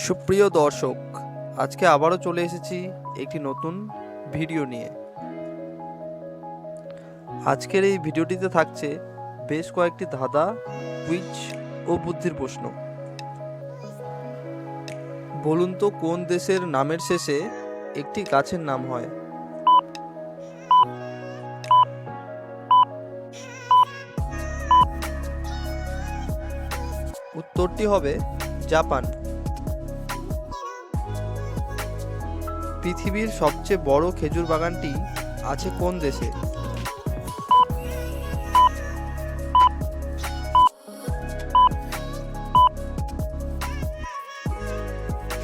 সুপ্রিয় দর্শক, আজকে আবারও চলে এসেছি একটি নতুন ভিডিও নিয়ে। আজকের এই ভিডিওটিতে থাকছে বেশ কয়েকটি ধাঁধা কুইজ ও বুদ্ধির প্রশ্ন। বলুন তো কোন দেশের নামের শেষে একটি গাছের নাম হয়? উত্তরটি হবে জাপান। পৃথিবীর সবচেয়ে বড় খেজুর বাগানটি আছে কোন দেশে?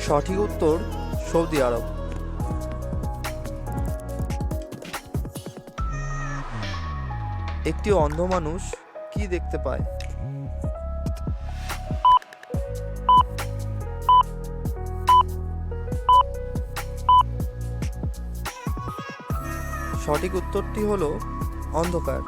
সঠিক উত্তর, সৌদি আরব। একটি অন্ধ মানুষ কি দেখতে পায়? সঠিক উত্তরটি হলো অন্ধকার।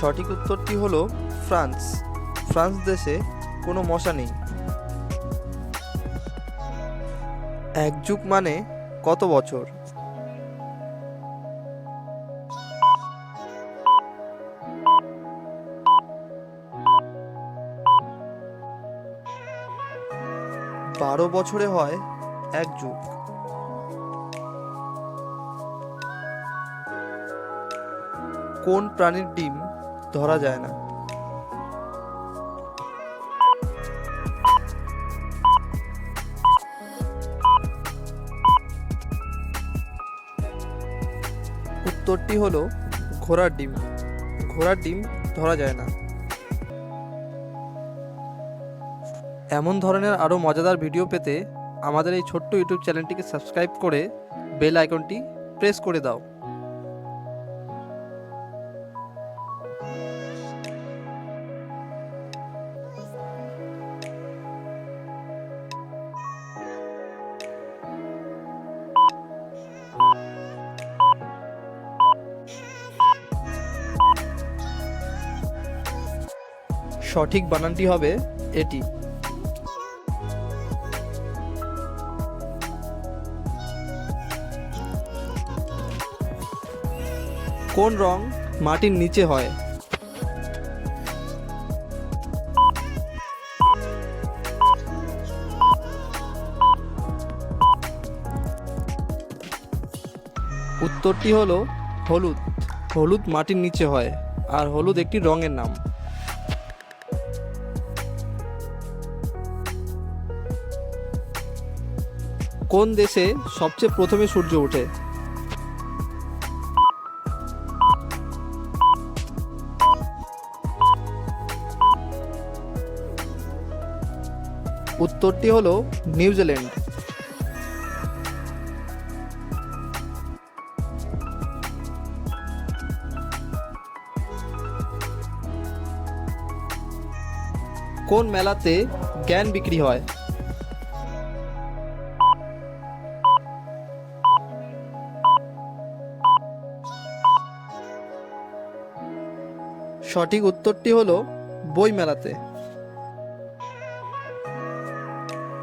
সঠিক উত্তরটি হলো ফ্রান্স। ফ্রান্স দেশে কোনো মশা নেই। এক যুগ মানে কত বছর? বারো বছরে হয় এক যুগ। কোন প্রাণীর ডিম ধরা যায় না? উত্তরটি হলো ঘোড়ার ডিম। ঘোড়ার ডিম ধরা যায় না। এমন ধরনের আরও মজাদার ভিডিও পেতে আমাদের এই ছোট্ট ইউটিউব চ্যানেলটিকে সাবস্ক্রাইব করে বেল আইকনটি প্রেস করে দাও। সঠিক বানানটি হবে এটি। কোন রং মাটির নিচে হয়? উত্তরটি হলো হলুদ। হলুদ মাটির নিচে হয় আর হলুদ একটি রঙের নাম। কোন দেশে সবচেয়ে প্রথমে সূর্য ওঠে? উত্তরটি হল নিউজিল্যান্ড কোন মেলাতে জ্ঞান বিক্রি হয়? সঠিক উত্তরটি হলো বই মেলাতে